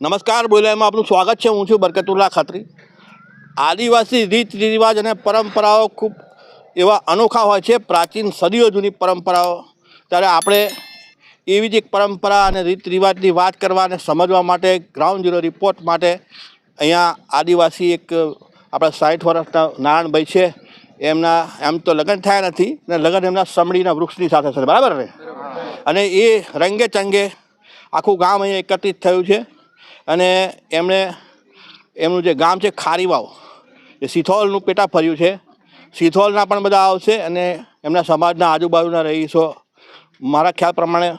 નમસ્કાર બોલાયમાં આપનું સ્વાગત છે. હું છું બરકતુલ્લા ખત્રી. આદિવાસી રીત રિવાજ અને પરંપરાઓ ખૂબ એવા અનોખા હોય છે. પ્રાચીન સદીઓ જૂની પરંપરાઓ. ત્યારે આપણે એવી જ એક પરંપરા અને રીત રિવાજની વાત કરવા અને સમજવા માટે ગ્રાઉન્ડ ઝીરો રિપોર્ટ માટે અહીંયા આદિવાસી એક આપણા સાઠ વર્ષના નારાયણભાઈ છે. એમના, એમ તો લગ્ન થયા નથી અને લગ્ન એમના સમડીના વૃક્ષની સાથે છે બરાબર ને? અને એ રંગે ચંગે આખું ગામ અહીંયા એકત્રિત થયું છે. અને એમણે એમનું જે ગામ છે ખારીવાવ, એ સિથોલનું પેટા ફર્યું છે. સિથોલના પણ બધા આવશે અને એમના સમાજના આજુબાજુના રહીશો, મારા ખ્યાલ પ્રમાણે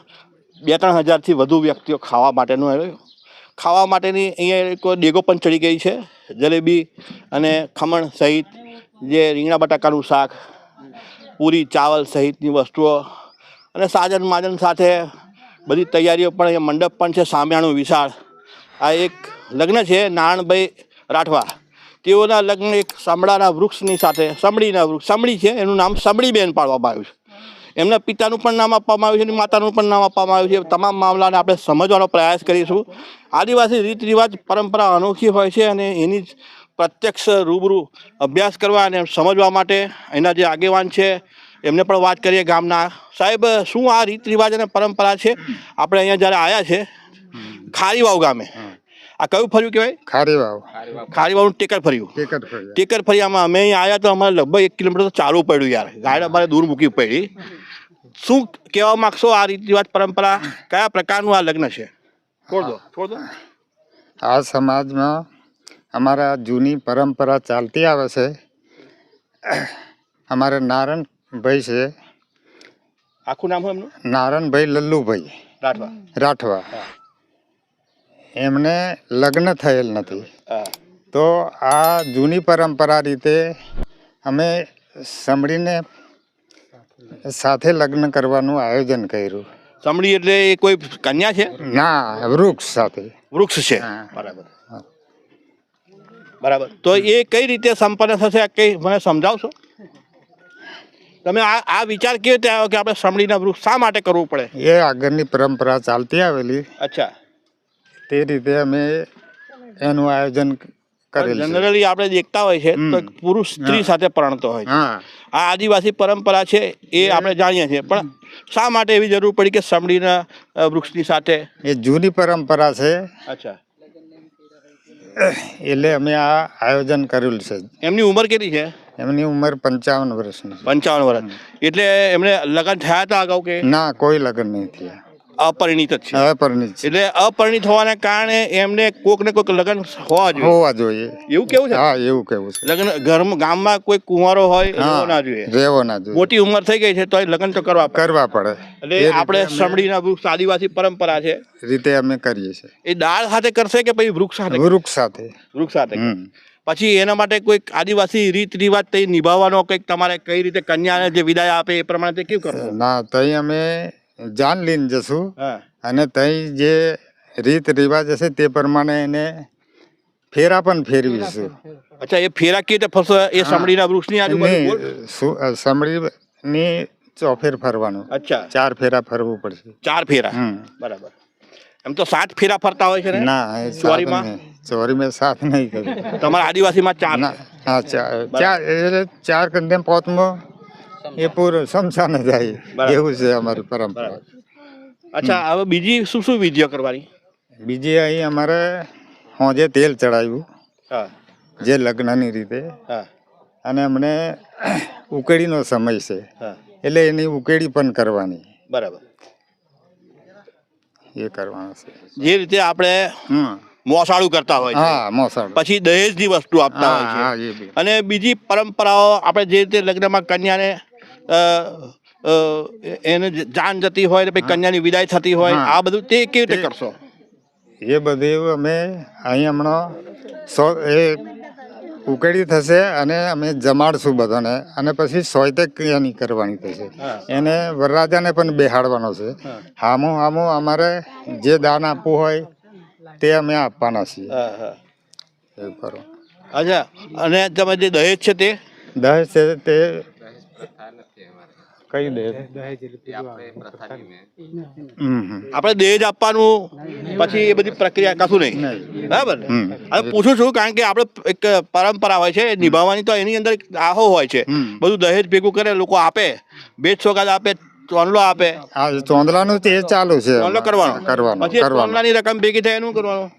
બે ત્રણ હજારથી વધુ વ્યક્તિઓ ખાવા માટેનું આવ્યું. ખાવા માટેની અહીંયા એક ડેગો પણ ચડી ગઈ છે, જલેબી અને ખમણ સહિત જે રીંગણા બટાકાનું શાક, પૂરી, ચાવલ સહિતની વસ્તુઓ અને સાજન માજન સાથે બધી તૈયારીઓ પણ અહીંયા મંડપ પણ છે સામિયાણું વિશાળ. આ એક લગ્ન છે નારાયણભાઈ રાઠવા. તેઓના લગ્ન એક સાંભળાના વૃક્ષની સાથે, સાંભળીના વૃક્ષ, સાંભળી છે, એનું નામ સાંભળીબેન પાડવામાં આવ્યું છે. એમના પિતાનું પણ નામ આપવામાં આવ્યું છે અને માતાનું પણ નામ આપવામાં આવ્યું છે. તમામ મામલાને આપણે સમજવાનો પ્રયાસ કરીશું. આદિવાસી રીત રિવાજ પરંપરા અનોખી હોય છે અને એની જ પ્રત્યક્ષ રૂબરૂ અભ્યાસ કરવા અને સમજવા માટે એના જે આગેવાન છે, એમને પણ વાત કરીએ ગામના. સાહેબ, શું આ રીત રિવાજ અને પરંપરા છે? આપણે અહીંયા જ્યારે આવ્યા છે, ખારીવાવ ગામે. આ કયું ફર્યું કહેવાય? ખારીવાવ. ખારીવાવનું ટેકર ફર્યું. ટેકર ફર્યા. ટેકર ફરિયામાં અમે અહીં આવ્યા તો અમારે લગભગ એક કિલોમીટર તો ચાલવું પડ્યું યાર. ગાડી અમારે દૂર મૂકવી પડી. શું કહેવા માગશો આ રીત રિવાજ પરંપરા? કયા પ્રકારનું આ લગ્ન છે? છોડ દો છોડ દો. આ સમાજમાં અમારા જૂની પરંપરા ચાલતી આવે છે. અમારે નારણભાઈ છે. આખું નામ એમનું? નારાયણભાઈ લલ્લુભાઈ. રાઠવા. રાઠવા. એમને લગ્ન થયેલ નથી. તો આ જૂની પરંપરા રીતે અમે સાંભળીને સાથે લગ્ન કરવાનું આયોજન કર્યું. સમડી એટલે એ કોઈ કન્યા છે? ના વૃક્ષ સાથે. વૃક્ષ છે. બરાબર. બરાબર. તો એ કઈ રીતે સંપન્ન થશે? કઈ મને સમજાવશો? તમે આ આ વિચાર કેવી રીતે આવ્યો કે આપણે સમડીના વૃક્ષ શા માટે કરવું પડે? એ આગળની પરંપરા ચાલતી આવેલી. અચ્છા. તે રીતે અમે એનું આયોજન કરેલું જનરલી આપણે દેખતા હોય છે તો પુરુષ સ્ત્રી સાથે પરણતો હોય આ આદિવાસી પરંપરા છે એ આપણે જાણીએ છીએ. પણ શા માટે એવી જરૂર પડી કે સમડીના વૃક્ષની સાથે? એ જૂની પરંપરા છે. અચ્છા. એટલે અમે આ આયોજન કરેલું છે. એમની ઉંમર કેટલી છે? એમની ઉંમર પંચાવન વર્ષની પંચાવન વર્ષ. એટલે એમને લગ્ન થયા હતા અગાઉ કે? ના કોઈ લગ્ન નહીં થયા. અપરિણિત જ છે. હવે એટલે અપરિણિત હોવાના કારણે એમને કોઈક ને કોઈક લગ્ન હોવા જોઈએ. હોવા જોઈએ. એવું કેવું છે? હા એવું કેવું છે. લગ્ન ઘરમાં ગામમાં કોઈ કુંવારો હોય ના જોઈએ. રહેવો ના જોઈએ. મોટી ઉંમર થઈ ગઈ છે તો લગ્ન તો કરવા કરવા પડે. એટલે આપણે સમડીના વૃક્ષ આદિવાસી પરંપરા છે. રીતે અમે કરીએ છીએ. એ દાળ સાથે કરશે કે પછી વૃક્ષ સાથે? વૃક્ષ સાથે. વૃક્ષ સાથે. પછી એના માટે કોઈક આદિવાસી રીત રિવાજ તે નિભાવવાનો કંઈક તમારે કઈ રીતે કન્યાને જે વિદાય આપે એ પ્રમાણે તે કેવું કરવું? ના તઈ અમે જાન લઈને જશું અને તઈ જે રીત રિવાજ હશે તે પ્રમાણે એને ફેરા પણ ફેરવીશું અચ્છા એ ફેરા કે ફરશો? એ સમડીના વૃક્ષની આજુબાજુ? સમડીની ચોફેર ફરવાનું. અચ્છા. ચાર ફેરા ફરવું પડશે. ચાર ફેરા? બરાબર. એમ તો સાત ફેરા ફરતા હોય છે ને? ના ચોરીમાં? ચોરીમાં સાત નહીં કર્યું તમારા આદિવાસીમાં ચાર. હા ચાર ચાર એટલે ચાર કંદે પોતમાં એ પૂરું સમસાને જાય. એવું છે અમારી પરંપરા. અચ્છા હવે બીજી શું શું વિધિઓ કરવાની? બીજી અહીં અમારે હોજે તેલ ચડાવ્યું જે લગ્નની રીતે. અને અમને ઉકેડીનો સમય છે. એટલે એની ઉકેડી પણ કરવાની. બરાબર. એ કરવાનું છે. જે રીતે આપણે મોસાળું કરતા હોય હા મોસાળ. પછી દહેજની વસ્તુ આપતા હોય હા છે અને બીજી પરંપરાઓ આપણે જે રીતે લગ્નમાં કન્યાને એને જાન જતી હોય ને પછી કન્યાની વિદાય થતી હોય. આ બધું તે કેવી રીતે કરશો? એ બધું અમે અહીં હમણાં સો એ ઉકેડી થશે અને અમે જમાડશું બધાને. અને પછી સોયતે ક્રિયાની કરવાની થશે. એને વરરાજાને પણ બેહાડવાનો છે. હામું હામું અમારે જે દાન આપવું હોય તે અમે આપવાના છીએ. એવું કરો. અચ્છા. અને તમે જે દહેજ છે તે? દહેજ છે તે કઈ દે હમ હમ. આપણે દહેજ આપવાનું પછી એ બધી પ્રક્રિયા કશું નહીં. બરાબર? હવે પૂછું છું કારણ કે આપણે એક પરંપરા હોય છે નિભાવવાની તો એની અંદર આહો હોય છે. બધું દહેજ ભેગું કરે લોકો આપે. બે સોગાદ આપે ચોંદલો આપે. ચોંદલાનું તે ચાલુ છે. ચોંદલો કરવાનો. કરવાનો પછી ચોંદલાની રકમ ભેગી થાય એનું કરવાનું?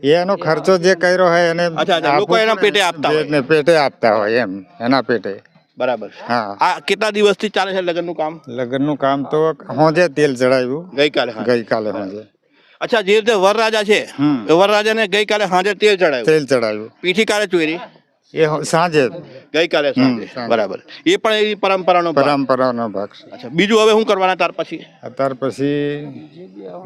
એનો ખર્ચો જે કર્યો હોય એને અચ્છા, અચ્છા. લોકો એના પેટે આપતા હોય. પેટે આપતા હોય એમ એના પેટે. બરાબર. હા. આ કેટલા દિવસથી ચાલે છે લગ્નનું કામ? લગ્નનું કામ તો હોજે તેલ ચડાવ્યું. ગઈકાલે ગઈકાલે હોજે. અચ્છા જે રીતે વરરાજા છે વરરાજાને ગઈકાલે સાંજે તેલ ચડાવ્યું? તેલ ચડાવ્યું. પીઠી કાલે ચોરી? એ સાંજે. ગઈકાલે સાંજે. બરાબર. એ પણ એવી પરંપરાનો પરંપરાનો ભાગ છે. અચ્છા બીજું હવે શું કરવાના ત્યાર પછી? અત્યાર પછી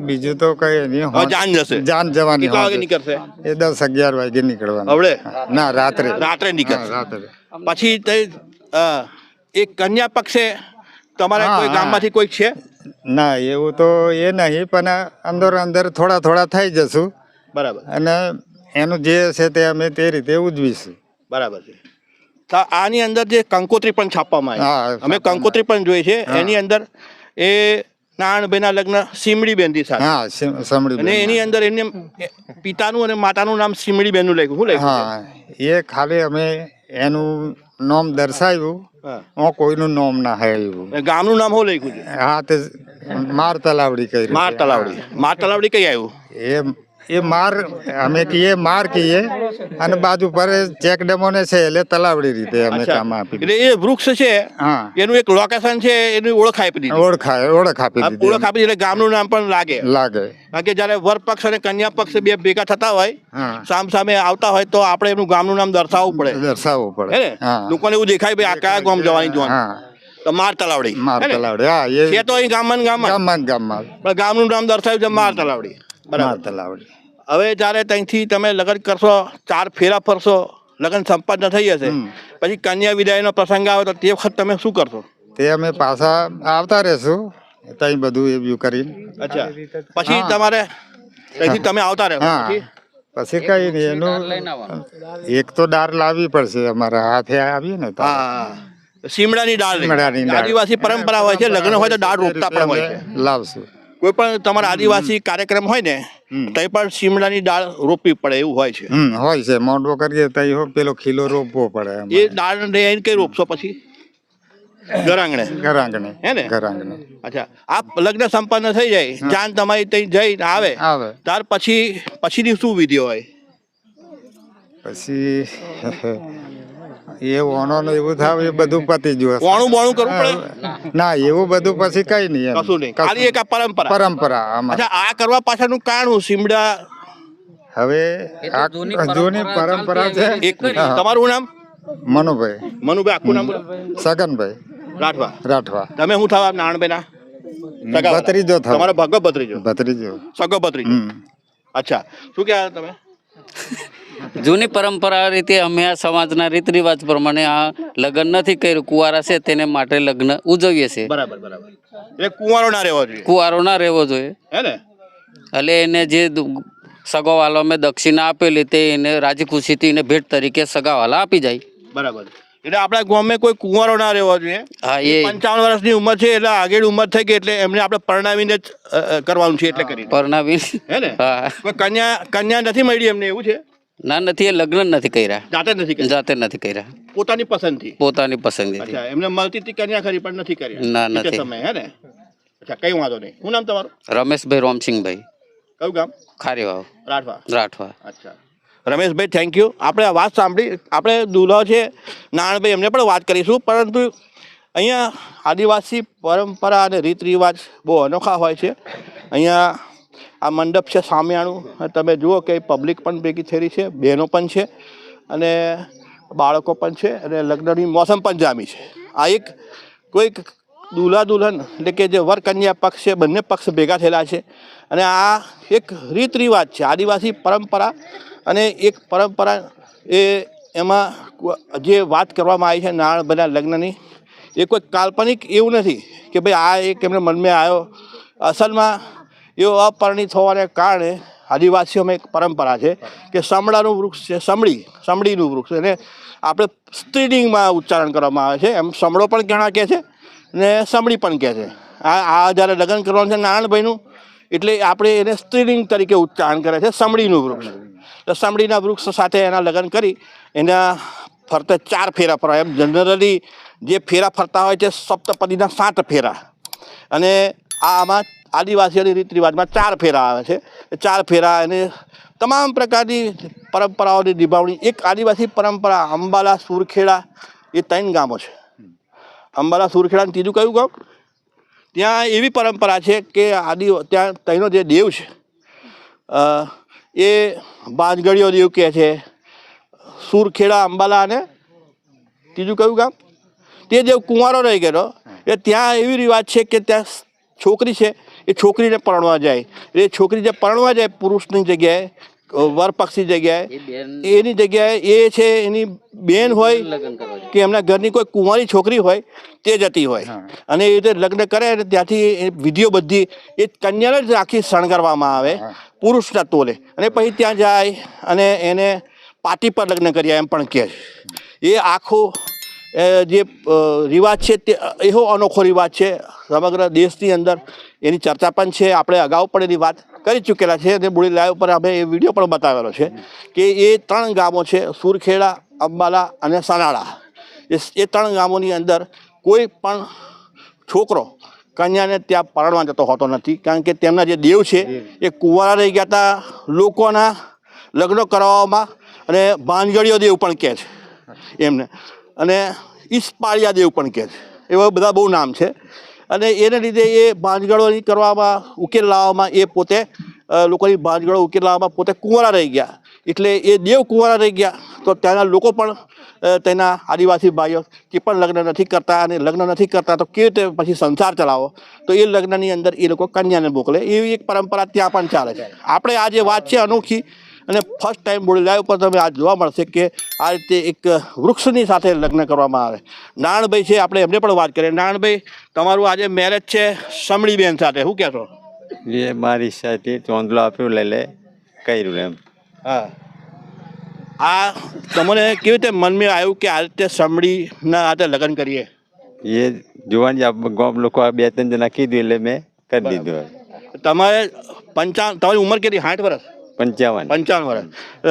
બીજું તો કઈ નહીં જાન જશે. જાન જવાની કેટલા વાગે નીકળશે? એ દસ અગિયાર વાગે નીકળવાનું. હવડે ના રાત્રે. રાત્રે નીકળશે. રાત્રે. પછી એ કન્યા પક્ષે તમારા કોઈ ગામમાંથી કોઈ છે? ના એવું તો એ નહીં પણ અંદર અંદર થોડા થોડા થઈ જશું. બરાબર. અને એનું જે છે તે અમે તે રીતે ઉજવીશું. બરાબર છે. તો આની અંદર જે કંકોત્રી પણ છાપવામાં હા, આવી અમે કંકોત્રી પણ જોઈ છે. એની અંદર એ નારાયણભાઈના લગ્ન સીમડી બેનથી સાથે હા સીમડી અને એની અંદર એને પિતાનું અને માતાનું નામ સીમડી બેનનું લખ્યું. શું લખ્યું હા એ ખાલી અમે એનું નામ દર્શાવ્યું. હું. કોઈનું નામ ના હે ગામનું નામ શું લખ્યું છે? હા તે માર તલાવડી કહી માર તલાવડી. માર તલાવડી કઈ આવ્યું? એ એ માર અમે કહીએ માર કહીએ અને બાજુ પર ચેક ડેમોને છે એટલે તલાવડી રીતે અમે કામ આપી એટલે એ વૃક્ષ છે હા. એનું એક લોકેશન છે એની ઓળખ આપી દીધી. ઓળખાય ઓળખ આપી દીધી ઓળખ આપી એટલે ગામનું નામ પણ લાગે. લાગે. કારણ કે જ્યારે વર પક્ષ અને કન્યા પક્ષ બે ભેગા થતા હોય સામ સામે આવતા હોય તો આપણે એનું ગામનું નામ દર્શાવવું પડે. દર્શાવવું પડે. લોકોને એવું દેખાય ભાઈ આ કયા ગામ જવાની જોવાનું. તો માર તલાવડી. માર તલાવડી હા એ તો અહીં ગામમાં ગામમાં. ગામમાં ગામમાં. પણ ગામનું નામ દર્શાવ્યું છે માર તલાવડી. બરાબર. તલાવડી હવે જ્યારે ત્યાંથી તમે લગ્ન કરશો ચાર ફેરા ફરશો લગ્ન સંપન્ન થઈ જશે. પછી કન્યા વિદાયનો પ્રસંગ આવે તો તે વખત તમે શું કરશો? તે અમે પાછા આવતા રહેશું ત્યાં બધું એવું કરીને. અચ્છા. પછી તમારે ત્યાંથી તમે આવતા રહેશો? હા. પછી? કઈ નહીં એનું એક તો દાર લાવવી પડશે અમારા હાથે આવીએ ને તો. હા સીમડાની દાળ. સીમડાની આદિવાસી પરંપરા હોય છે લગ્ન હોય તો દાળ રોપતા પણ હોય છે. લાવશું. કોઈ પણ તમારા આદિવાસી કાર્યક્રમ હોય ને. તઈ પણ સીમડાની દાળ રોપવી પડે એવું હોય છે. હોય છે. મોંડવો કરીએ તો હો પેલો ખીલો રોપવો પડે એ દાળ ને એને કઈ રોપશો પછી? હે ને? ઘર અચ્છા. આ લગ્ન સંપન્ન થઈ જાય. જાન તમારી ત્યાં આવે આવે. ત્યાર પછી પછીની શું વિધિ હોય? પછી એ ઓનો એવું થાય એ બધું પતી ગયું હશે. બોણું કરવું પડે? ના એવું બધું પછી કઈ નહીં કશું નહીં. ખાલી એક આ પરંપરા. પરંપરા અચ્છા આ કરવા પાછળનું કારણ સીમડા? હવે આ જૂની પરંપરા છે. એક તમારું નામ? મનુભાઈ. મનુભાઈ આખું નામ સગનભાઈ. રાઠવા. રાઠવા. તમે શું થવા નારાયણભાઈના સગા ભત્રીજો થયો. તમારો ભગો ભત્રીજો. ભત્રીજો સગો ભત્રીજો અચ્છા. શું કહેવા તમે? જૂની પરંપરા રીતે અમે આ સમાજના રીત રિવાજ પ્રમાણે આ લગ્ન નથી કર્યું. કુંવારા છે તેને માટે લગ્ન ઉજવીએ છીએ. બરાબર બરાબર. એટલે કુંવારો ના રહેવો જોઈએ. કુંવારો ના રહેવો જોઈએ. હે ને? એટલે એને જે સગાવાલો અમે દક્ષિણા આપેલી તે એને રાજી ખુશીથી એને ભેટ તરીકે સગાવાલા આપી જાય. બરાબર. એટલે આપણા ગામમાં કોઈ કુંવારો ના રહેવો જોઈએ. હા એ પંચાવન વર્ષની ઉંમર છે એટલે આગળ ઉંમર થઈ ગઈ એટલે એમને આપણે પરણાવીને જ કરવાનું છે એટલે કરી. પરણાવી હે ને? હા. કન્યા કન્યા નથી મળી એમને એવું છે? ના નથી એ લગ્ન નથી કર્યા. જાતે નથી કરી જાતે નથી કર્યા. પોતાની પસંદથી? પોતાની પસંદગીથી અચ્છા એમને મળતી હતી કન્યા ખરી પણ નથી કર્યા? ના, નથી. સમયે હે ને? અચ્છા કઈ વાંધો નહીં. શું નામ તમારું? રમેશભાઈ રોમસિંહભાઈ. કયું ગામ? ખારીવાવ. રાઠવા. રાઠવા. અચ્છા. રમેશભાઈ થેન્ક યુ આપણે વાત સાંભળી. આપણે દુલ્હો છે નારાયણભાઈ એમને પણ વાત કરીશું. પરંતુ અહીંયા આદિવાસી પરંપરા અને રીત રિવાજ બહુ અનોખા હોય છે. અહીંયા આ મંડપ છે સામિયાણું તમે જુઓ કે પબ્લિક પણ ભેગી થયેલી છે, બહેનો પણ છે અને બાળકો પણ છે અને લગ્નની મોસમ પણ જામી છે. આ એક કોઈક દુલ્હા દુલ્હન એટલે કે જે વર કન્યા પક્ષ છે, બંને પક્ષ ભેગા થયેલા છે. અને આ એક રીત રિવાજ છે, આદિવાસી પરંપરા અને એક પરંપરા એ એમાં જે વાત કરવામાં આવી છે નારાયણભાઈના લગ્નની, એ કોઈ કાલ્પનિક એવું નથી કે ભાઈ આ એક એમને મનમાં આવ્યો. અસલમાં એવો અપરિણિત હોવાને કારણે આદિવાસીઓમાં એક પરંપરા છે કે સામડાનું વૃક્ષ છે સમળી સમડીનું વૃક્ષ એને આપણે સ્ત્રીલિંગમાં ઉચ્ચારણ કરવામાં આવે છે. એમ સમડો પણ ઘણા કહે છે ને સમડી પણ કહે છે. આ આ જ્યારે લગ્ન કરવાનું છે નારાયણભાઈનું એટલે આપણે એને સ્ત્રીલિંગ તરીકે ઉચ્ચારણ કરે છે સમડીનું વૃક્ષ. તો સમડીના વૃક્ષ સાથે એના લગ્ન કરી, એના ફરતે ચાર ફેરા ફરવા. એમ જનરલી જે ફેરા ફરતા હોય છે, સપ્તપદીના સાત ફેરા. અને આમાં આદિવાસીઓની રીત રિવાજમાં ચાર ફેરા આવે છે. ચાર ફેરા એને તમામ પ્રકારની પરંપરાઓની નિભાવણી. એક આદિવાસી પરંપરા, અંબાલા, સુરખેડા, એ ત્રણ ગામો છે. અંબાલા, સુરખેડા ત્રીજું કયું ગામ? ત્યાં એવી પરંપરા છે કે આદિ, ત્યાં ત્યાંનો જે દેવ છે એ બાંજગડીયો દેવ કહે છે. સુરખેડા, અંબાલા અને ત્રીજું કયું ગામ? તે જે કુંવારો રહી ગયેલો. એ ત્યાં એવી રિવાજ છે કે ત્યાં છોકરી છે એ છોકરીને પરણવા જાય. એ છોકરી જે પરણવા જાય પુરુષની જગ્યાએ વરપક્ષની જગ્યાએ એ એની જગ્યાએ એ છે એની બેન હોય લગ્ન કરવા જાય. કે એમના ઘરની કોઈ કુંવારી છોકરી હોય તે જતી હોય. અને એ રીતે લગ્ન કરે અને ત્યાંથી એ વિધિઓ બધી એ કન્યાને જ આખી શણગારવામાં આવે પુરુષના તોલે. અને પછી ત્યાં જાય અને એને પાટી પર લગ્ન કર્યા એમ પણ કહે એ આખો જે રિવાજ છે તે એવો અનોખો રિવાજ છે. સમગ્ર દેશની અંદર એની ચર્ચા પણ છે આપણે અગાઉ પણ એની વાત કરી ચૂકેલા છે અને બોડી લાઈવ પર અમે એ વીડિયો પણ બતાવેલો છે કે એ ત્રણ ગામો છે સુરખેડા અંબાલા અને સનાળા. એ એ ત્રણ ગામોની અંદર કોઈ પણ છોકરો કન્યાને ત્યાં પરણવા જતો હોતો નથી કારણ કે તેમના જે દેવ છે એ કુંવારા રહી ગયા હતા લોકોના લગ્ન કરાવવામાં અને ભાંજગડીયો દેવ પણ કહે છે એમને. અને ઈસ્પાળિયા દેવ પણ કહે છે એવા બધા બહુ નામ છે. અને એને લીધે એ ભાંજગળોની કરવામાં ઉકેલ લાવવામાં એ પોતે લોકોની ભાંજગળો ઉકેલ લાવવામાં પોતે કુંવારા રહી ગયા. એટલે એ દેવ કુંવારા રહી ગયા. તો ત્યાંના લોકો પણ તેના આદિવાસી ભાઈઓ કે પણ લગ્ન નથી કરતા અને લગ્ન નથી કરતા તો કેવી રીતે પછી સંસાર ચલાવો? તો એ લગ્નની અંદર એ લોકો કન્યાને મોકલે. એવી એક પરંપરા ત્યાં પણ ચાલે છે. આપણે આ જે વાત છે અનોખી. અને ફર્સ્ટ ટાઈમ બોડી લાઈવ પર તમે આ જોવા મળશે કે આ રીતે એક વૃક્ષની સાથે લગ્ન કરવામાં આવે. નાણભાઈ છે આપણે એમને પણ વાત કરીએ. નાણભાઈ તમારું આજે મેરેજ છે સમળીબેન સાથે શું કહેશો? એ મારી સાથે ચોંદલો આપ્યું લઈ લે કર્યું એમ. હા. આ તમને કેવી રીતે મનમાં આવ્યું કે આ રીતે સમળીના હાથે લગ્ન કરીએ? એ જોવાની ગામ લોકો આ બે ત્રણ જણા કીધું એટલે મેં કરી દીધું તમારે પંચાવન તમારી ઉંમર કેટલી? સાઠ વર્ષ? પંચાવન. પંચાવન વર્ષ.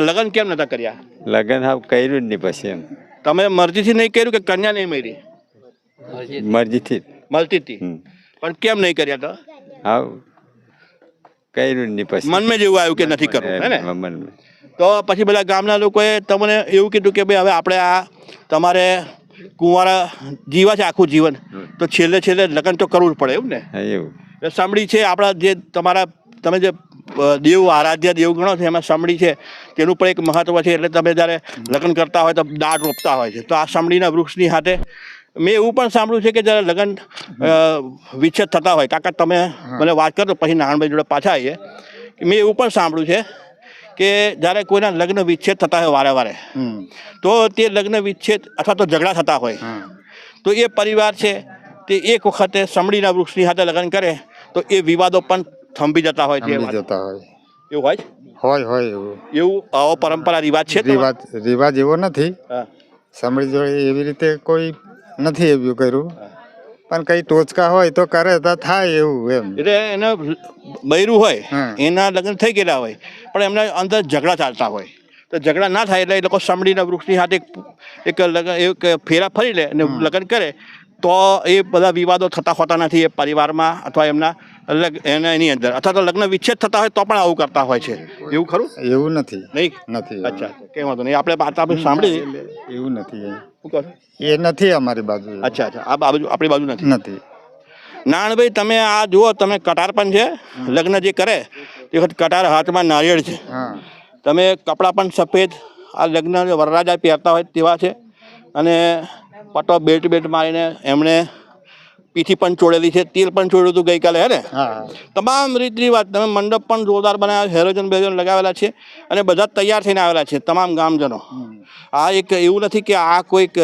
લગ્ન કેમ નતા કર્યા? લગ્ન હા કર્યું જ નહીં પછી એમ. તમે મરજીથી નહીં કર્યું કે કન્યા નહીં મળી મરજીથી. મળતી હતી પણ કેમ નહીં કર્યા તો? હા કર્યું જ નહીં પછી. મનમાં જેવું આવ્યું કે નથી કરવું હે ને? મનમાં. તો પછી બધા ગામના લોકોએ તમને એવું કીધું કે ભાઈ હવે આપણે આ તમારે કુંવારા જીવા છે આખું જીવન. તો છેલ્લે છેલ્લે લગ્ન તો કરવું જ પડે એવું ને? એવું. સાંભળી છે આપણા જે તમારા તમે જે દેવ આરાધ્ય દેવ ગણો છે એમાં સમડી છે તેનું પણ એક મહત્વ છે એટલે તમે જ્યારે લગ્ન કરતા હોય તો દાળ રોપતા હોય છે. તો આ સમડીના વૃક્ષની સાથે મેં એવું પણ સાંભળ્યું છે કે જ્યારે લગ્ન વિચ્છેદ થતા હોય કાકા તમે મને વાત કરો પછી નારાયણભાઈ જોડે પાછા આવીએ. મેં એવું પણ સાંભળ્યું છે કે જ્યારે કોઈના લગ્ન વિચ્છેદ થતા હોય વારે વારે તો તે લગ્ન વિચ્છેદ અથવા તો ઝઘડા થતા હોય. તો એ પરિવાર છે તે એક વખતે સમડીના વૃક્ષની સાથે લગ્ન કરે તો એ વિવાદો પણ થંભી જતા હોય છે જતા હોય. એવું હોય છે? હોય હોય એવું. એવું આવો પરંપરા રિવાજ છે તમારે? રિવાજ રિવાજ એવો નથી. હા. જોડે એવી રીતે કોઈ નથી એવું કર્યું. પણ કઈ ટોચકા હોય તો કરે તો થાય એવું એમ. એટલે એને બૈરું હોય. એના લગ્ન થઈ ગયેલા હોય પણ એમના અંદર ઝઘડા ચાલતા હોય. તો ઝઘડા ના થાય એટલે એ લોકો સમડીના વૃક્ષની સાથે એક એક લગ્ન એક ફેરા ફરી લે અને લગ્ન કરે. તો એ બધા વિવાદો થતા હોતા નથી એ પરિવારમાં અથવા એમના એના એની અંદર. અથવા તો લગ્ન વિચ્છેદ થતા હોય તો પણ આવું કરતા હોય છે. એવું ખરું? એવું નથી. નહીં? નથી અચ્છા કેમ વાંધો નહીં. આપણે વાત આપણે સાંભળી એવું નથી? એ નથી અમારી બાજુ. અચ્છા અચ્છા. આ બાજુ આપણી બાજુ નથી? નથી. નાણભાઈ તમે આ જુઓ તમે કટાર પણ છે. લગ્ન જે કરે તે વખત કટાર હાથમાં નારિયેળ છે. તમે કપડાં પણ સફેદ આ લગ્ન વરરાજા પહેરતા હોય તેવા છે. અને પટો બેટ બેટ મારીને એમણે પીઠી પણ ચોડેલી છે તેલ પણ ચોડ્યું હતું ગઈકાલે હે ને? તમામ રીત રિવાજ તમે મંડપ પણ જોરદાર બનાવ્યા હેરોજન બેરોજન લગાવેલા છે અને બધા તૈયાર થઈને આવેલા છે તમામ ગામજનો. આ એક એવું નથી કે આ કોઈક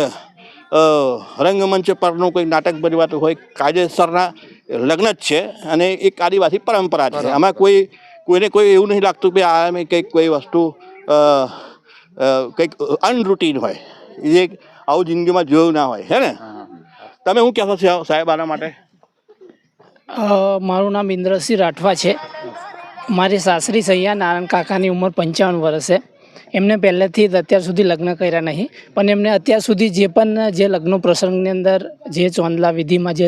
રંગમંચ પરનું કોઈ નાટક બનવાતું હોય કાયદેસરના લગ્ન જ છે અને એક આદિવાસી પરંપરા છે. આમાં કોઈ કોઈને કોઈ એવું નહીં લાગતું કે આ કંઈક કોઈ વસ્તુ કંઈક અનરૂટીન હોય. એ આવું જિંદગીમાં જોયું ના હોય હે ને? તમે શું કહેશો સાહેબ- સાહેબ આના માટે? મારું નામ ઇન્દ્રસિંહ રાઠવા છે. મારી સાસરી સૈયા નારાયણ કાકાની ઉંમર પંચાવન વર્ષ છે. એમને પહેલેથી જ અત્યાર સુધી લગ્ન કર્યા નહીં પણ એમને અત્યાર સુધી જે પણ જે લગ્ન પ્રસંગની અંદર જે ચોંદલા વિધિમાં જે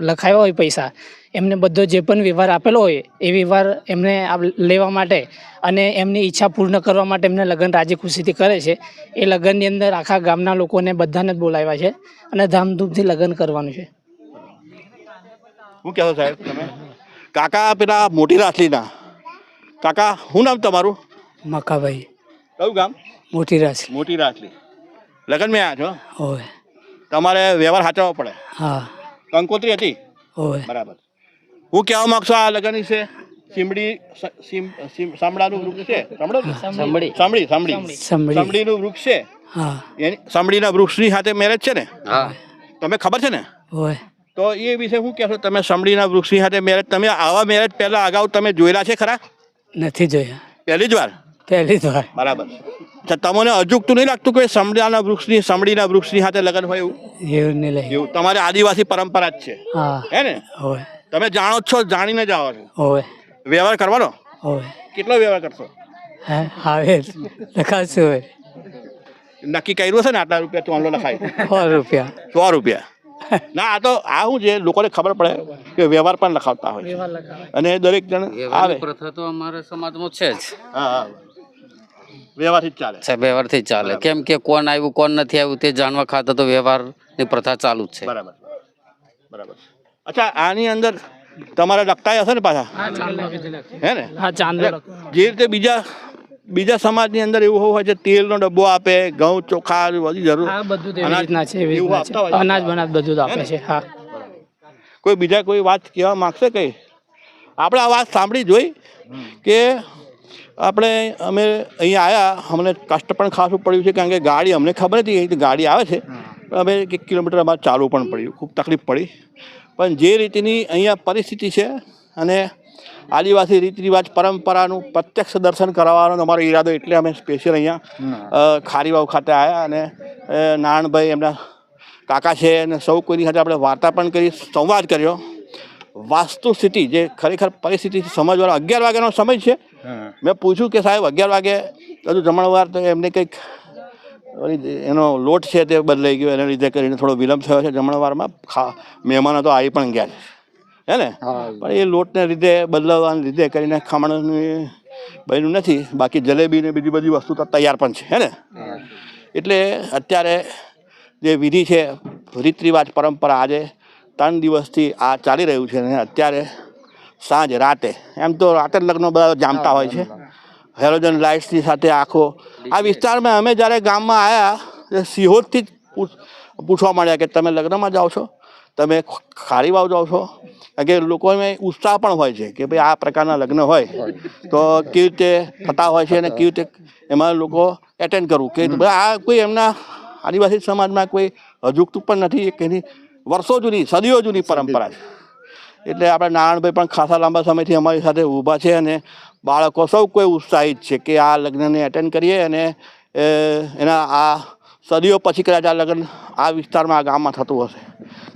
લખાયો હોય પૈસા એમને બધો જે પણ વ્યવહાર આપેલો હોય એ વ્યવહાર એમને આ લેવા માટે અને એમની ઈચ્છા પૂર્ણ કરવા માટે એમને લગ્ન રાજી ખુશીથી કરે છે. એ લગ્નની અંદર આખા ગામના લોકોને બધાને જ બોલાવ્યા છે અને ધામધૂમથી લગ્ન કરવાનું છે. શું કહેતો સાહેબ તમે? કાકા પેલા મોટી રાસલીના. કાકા શું નામ તમારું? મકાભાઈ. કયું ગામ? મોટી રાસલી. મોટી રાસલી. લગ્ન મેં આવ્યા છો હોય. તમારે વ્યવહાર સાચવવો પડે. હા. કંકોત્રી હતી? હોય. બરાબર. હું કહેવા માંગશો આ લગન વિશે સિમડી સાંભળાનું વૃક્ષ છે? સાંભળો સાંભળી. સાંભળી સાંભળી. સાંભળીનું વૃક્ષ છે? હા. એની સાંભળીના વૃક્ષની સાથે મેરેજ છે ને? તમે ખબર છે ને? તો એ વિશે શું કહેશો? તમે સાંભળીના વૃક્ષની સાથે મેરેજ તમે આવા મેરેજ પહેલા અગાઉ તમે જોયેલા છે ખરા? નથી જોયા. પહેલી જ વાર? પહેલી જ વાર. બરાબર. તમને અજુકતું નહીં લાગતું કે સમડાના વૃક્ષની સમડીના વૃક્ષની સાથે લગ્ન હોય એવું? એવું નહીં એવું. તમારે આદિવાસી પરંપરા જ છે. હા. હે ને? હોય. તમે જાણો જ છો જાણીને જ આવો છો. હોય વ્યવહાર કરવાનો? હોય કેટલો વ્યવહાર કરશો? હે આવે લખાશે હોય નક્કી કર્યું હશે ને આટલા રૂપિયા ચોંલો લખાય. સો રૂપિયા. સો રૂપિયા. ના આ તો આ શું છે? લોકોને ખબર પડે કે વ્યવહાર પણ લખાવતા હોય છે. અને દરેક જણ આવે. પ્રથા તો અમારા સમાજમાં છે જ. વ્યવહારથી જ ચાલે. છે વ્યવહારથી જ ચાલે. કેમ કે કોણ આવ્યું કોણ નથી આવ્યું તે જાણવા ખાતર તો વ્યવહારની પ્રથા ચાલુ જ છે. બરાબર. બરાબર. અચ્છા આની અંદર તમારે લખતા હશે ને પાછા? હે ને? હા ચાંદલો જે રીતે બીજા બીજા સમાજની અંદર એવું હોય છે તેલનો ડબ્બો આપે ઘઉં ચોખા બધી જરૂર. અનાજ છે બનાજ બધું આપે છે હા. કોઈ બીજા કોઈ વાત કહેવા માગશે કઈ? આપણે આ વાત સાંભળી જોઈ કે આપણે અમે અહીંયા આવ્યા અમને કષ્ટ પણ ખાસું પડ્યું છે કારણ કે ગાડી અમને ખબર હતી ગાડી આવે છે. અમે એક કિલોમીટર અમારે ચાલવું પણ પડ્યું ખૂબ તકલીફ પડી. પણ જે રીતની અહીંયા પરિસ્થિતિ છે અને આદિવાસી રીત રિવાજ પરંપરાનું પ્રત્યક્ષ દર્શન કરાવવાનો અમારો ઈરાદો એટલે અમે સ્પેશિયલ અહીંયા ખારીવાવ ખાતે આવ્યા અને નારાયણભાઈ એમના કાકા છે અને સૌ કોઈની સાથે આપણે વાર્તા પણ કરી સંવાદ કર્યો. વાસ્તુ સ્થિતિ જે ખરેખર પરિસ્થિતિ સમજવાનો અગિયાર વાગ્યાનો સમય છે. મેં પૂછ્યું કે સાહેબ અગિયાર વાગે બધું જમણવાર તો એમને કંઈક એનો લોટ છે તે બદલાઈ ગયો એના લીધે કરીને થોડો વિલંબ થયો છે. જમણવારમાં ખા મહેમાનો તો આવી પણ ગયા છે. હે ને? પણ એ લોટને લીધે બદલાવવાને લીધે કરીને ખમણનું બન્યું નથી. બાકી જલેબી ને બીજી બધી વસ્તુ તો તૈયાર પણ છે. હે ને? એટલે અત્યારે જે વિધિ છે રીત રિવાજ પરંપરા આજે ત્રણ દિવસથી આ ચાલી રહ્યું છે. અને અત્યારે સાંજ રાતે એમ તો રાતે લગ્નો બધા જામતા હોય છે. હેલોજન લાઇટ્સની સાથે આખો. આ વિસ્તારમાં અમે જ્યારે ગામમાં આવ્યા સિહોરથી જ પૂછ- પૂછવા માંડ્યા કે તમે લગ્નમાં જાઓ છો? તમે ખારીવાવ જાઓ છો? કારણ કે લોકોને ઉત્સાહ પણ હોય છે કે ભાઈ આ પ્રકારના લગ્ન હોય. તો કેવી રીતે થતા હોય છે અને કેવી રીતે એમાં લોકો એટેન્ડ કરવું? કે આ કોઈ એમના આદિવાસી સમાજમાં કોઈ અજુકતું પણ નથી એક એની વર્ષો જૂની સદીઓ જૂની પરંપરા છે. એટલે આપણે નારાયણભાઈ પણ ખાસા લાંબા સમયથી અમારી સાથે ઊભા છે અને બાળકો સૌ કોઈ ઉત્સાહિત છે કે આ લગ્નને એટેન્ડ કરીએ અને એના આ સદીઓ પછી કદાચ આ લગ્ન આ વિસ્તારમાં આ ગામમાં થતું હશે.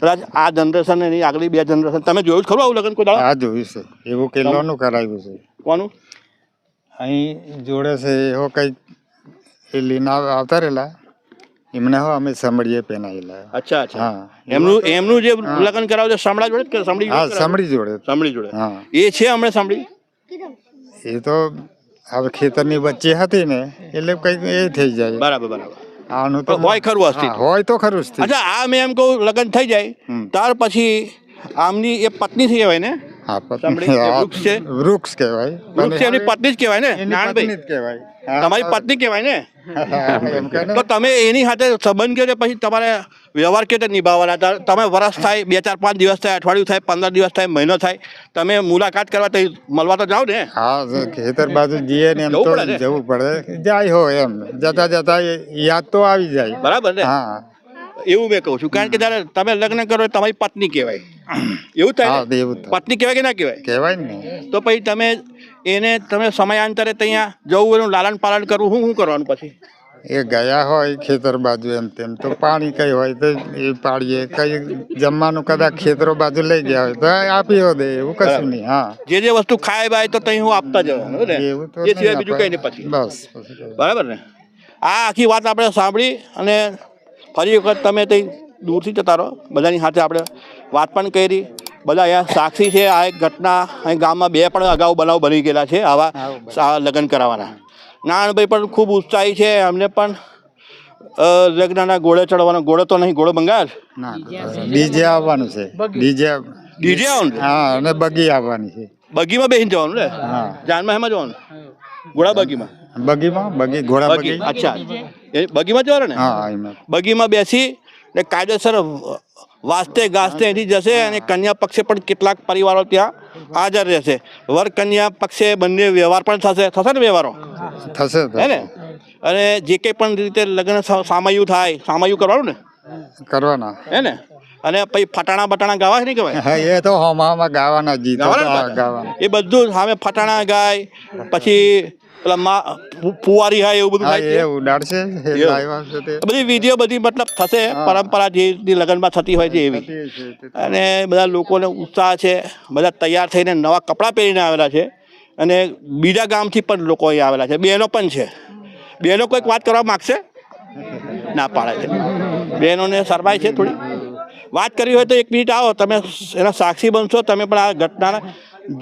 કદાચ આ જનરેશન એની આગલી બે જનરેશન તમે જોયું ખરું આવું લગ્ન કોઈ હા આ જોયું છે. એવું કિલ્લોનું કરાવ્યું છે? કોનું? અહીં જોડે છે એવો કંઈક એ લીના આવતા રહેલા એમને હો અમે સાંભળીએ પહેનાયેલા અચ્છા અચ્છા. હા. એમનું એમનું જે લગ્ન કરાવે છે સાંભળા જોડે કે સાંભળી હા જોડે જોડે. સાંભળી જોડે. હા. એ છે હમણાં સાંભળી? એ તો હવે ખેતરની વચ્ચે હતી ને એટલે કંઈક એ થઈ જાય. બરાબર બરાબર. આનું તો હોય ખરું અસ્તિત્વ. હોય તો ખરું જ અચ્છા આ મેં એમ કહું લગ્ન થઈ જાય ત્યાર પછી આમની એ પત્ની થઈ કહેવાય ને? હા પત્ની- સાંભળી? એ હા, વૃક્ષ છે? વૃક્ષ કહેવાય. વૃક્ષ એમની પત્ની જ કહેવાય ને એની જ કહેવાય. તમારી પત્ની કહેવાય ને. તો તમે એની સાથે સંબંધ કર્યો પછી તમારે વ્યવહાર કેવી રીતે નિભાવવાના? તમે વરસ થાય બે ચાર પાંચ દિવસ થાય અઠવાડિયું થાય પંદર દિવસ થાય મહિનો થાય તમે મુલાકાત કરવા મળવા તો જાઓ ને? હા ખેતર બાજુ જઈએ ને એમ જવું તો પડે જવું પડે. જાય હો એમ. જતા જતા યાદ તો આવી જાય. બરાબર ને? હા. એવું મેં કહું છું. કારણ કે જ્યારે તમે લગ્ન કરો તમારી પત્ની કહેવાય. એવું થાય ને? એવું થાય. પત્ની કહેવાય કે ના કહેવાય? કહેવાય ને. તો પછી તમે એને તમે સમયાંતરે ત્યાં જવું એનું લાલન પાલન કરવું શું શું કરવાનું પછી? એ ગયા હોય ખેતર બાજુ એમ તેમ તો પાણી કઈ હોય તો એ પાડીએ. કઈ જમવાનું કદાચ ખેતરો બાજુ લઈ ગયા હોય તો આપી દે એવું કશું નહીં હા. જે જે વસ્તુ ખાય બાય તો તઈ હું આપતા જવાનું ને? એવું તો એ સિવાય બીજું કંઈ નહીં. પછી. બસ પછી કંઈ. બરાબર ને? આ આખી વાત આપણે સાંભળી અને ફરી વખત તમે તે દૂરથી જતા રહો. બધાની સાથે આપણે વાત પણ કરી. બધા અહીંયા સાક્ષી છે. આ એક ઘટના અહીં ગામમાં બે પણ અગાઉ બનાવ બની ગયેલા છે આવા લગ્ન કરાવવાના. નારાયણભાઈ પણ ખૂબ ઉત્સાહી છે. એમને પણ લગ્નના ગોળે ચડવાનો ગોળો તો નહીં ગોળો બંગાળ? ડીજે આવવાનું છે. ડીજે ડીજે આવવાનું હા અને બગી આવવાની છે. બગીમાં બેસીને જવાનું ને હા. જાનમાં એમાં જવાનું? ઘોડા બગીમાં? બગીમાં બગી ઘોડા બગી. બગી. અચ્છા. એ બગીમાં જવાનું ને? હા એમાં બગીમાં બેસી ને કાયદેસર વાસ્તે ગાસ્તે અહીંથી જશે અને કન્યા પક્ષે પણ કેટલાક પરિવારો ત્યાં હાજર રહેશે. વર કન્યા પક્ષે બંને વ્યવહાર પણ થશે. થશે ને વ્યવહારો? થશે હે ને? અને જે કંઈ પણ રીતે લગ્ન સામાયું થાય સામાયું કરવાનું ને? કરવાના. હે ને? અને પછી ફટાણા બટાણા ગાવા નહીં કહેવાય? હા એ તો હમામાં ગાવાના? ગાવાના એ બધું સામે ફટાણા ગાય પછી પેલા મા ફુવારી હોય એવું બધું હા થાય છે. એવું. છે બધી વિધિઓ બધી મતલબ થશે પરંપરા જે લગ્નમાં થતી હોય છે એવી. અને બધા લોકોને ઉત્સાહ છે બધા તૈયાર થઈને નવા કપડાં પહેરીને આવેલા છે. અને બીજા ગામથી પણ લોકો અહીં આવેલા છે. બહેનો પણ છે. બહેનો કોઈક વાત કરવા માગશે? ના પાડે છે. બહેનોને શરમાય છે થોડી. વાત કરવી હોય તો એક મિનિટ આવો. તમે એના સાક્ષી બનશો તમે પણ આ ઘટનાને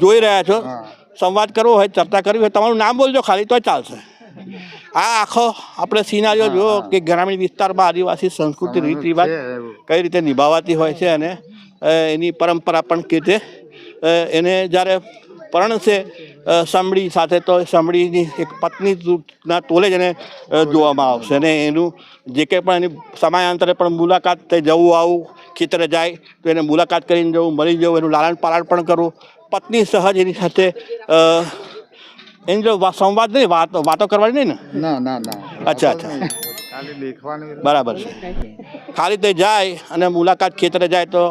જોઈ રહ્યા છો. સંવાદ કરવો હોય ચર્ચા કરવી હોય તમારું નામ બોલજો ખાલી તો ચાલશે. આ આખો આપણે સિનારીઓ જુઓ કે ગ્રામીણ વિસ્તારમાં આદિવાસી સંસ્કૃતિ રીત રિવાજ કઈ રીતે નિભાવાતી હોય છે અને એની પરંપરા પણ કે રીતે એને જ્યારે પરણશે સમડી સાથે તો સમડીની એક પત્નીના તોલે જ એને જોવામાં આવશે. અને એનું જે કંઈ પણ એની સમયાંતરે પણ મુલાકાત જવું આવું ખેતરે જાય તો એને મુલાકાત કરીને જવું મળી જવું એનું લાલન પાલન પણ કરવું. પત્ની સહજ એની સાથે એની જો સંવાદ નહીં વાતો વાતો કરવાની નહીં ને? ના ના ના. અચ્છા અચ્છા. બરાબર છે. ખાલી તે જાય અને મુલાકાત ખેતરે જાય તો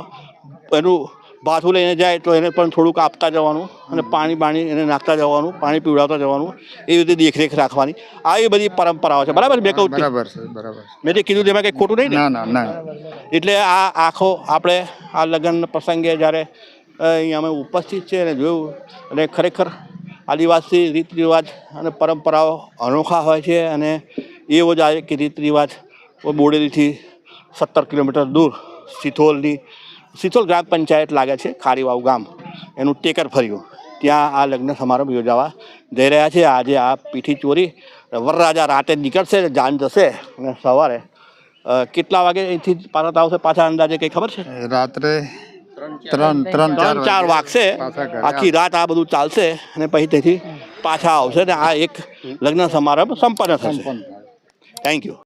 એનું ભાથું લઈને જાય તો એને પણ થોડુંક આપતા જવાનું અને પાણી બાણી એને નાખતા જવાનું પાણી પીવડાવતા જવાનું એવી રીતે દેખરેખ રાખવાની. આવી બધી પરંપરાઓ છે. બરાબર મેં કહું? બરાબર છે બરાબર મેં જે કીધું તેમાં કંઈ ખોટું નહીં ના. એટલે આ આખો આપણે આ લગ્ન પ્રસંગે જ્યારે અહીંયા અમે ઉપસ્થિત છે અને જોયું. અને ખરેખર આદિવાસી રીત રિવાજ અને પરંપરાઓ અનોખા હોય છે અને એવો જ આ એક રીત રિવાજ બોડેલીથી સત્તર કિલોમીટર દૂર સિથોલની, સિથોલ ગ્રામ પંચાયત લાગે છે, ખારીવાવ ગામ. એનું ટેકર ફર્યું. ત્યાં આ લગ્ન સમારંભ યોજાવા જઈ રહ્યા છે. આજે આ પીઠી ચોરી વરરાજા રાતે નીકળશે, જાન જશે અને સવારે કેટલા વાગે અહીંથી પાછા આવશે પાછા અંદાજે કંઈ ખબર છે? રાત્રે ત્રણ ત્રણ ત્રણ ચાર વાગશે. આખી રાત આ બધું ચાલશે અને પછી તેથી પાછા આવશે ને આ એક લગ્ન સમારંભ સંપન્ન થશે. Thank you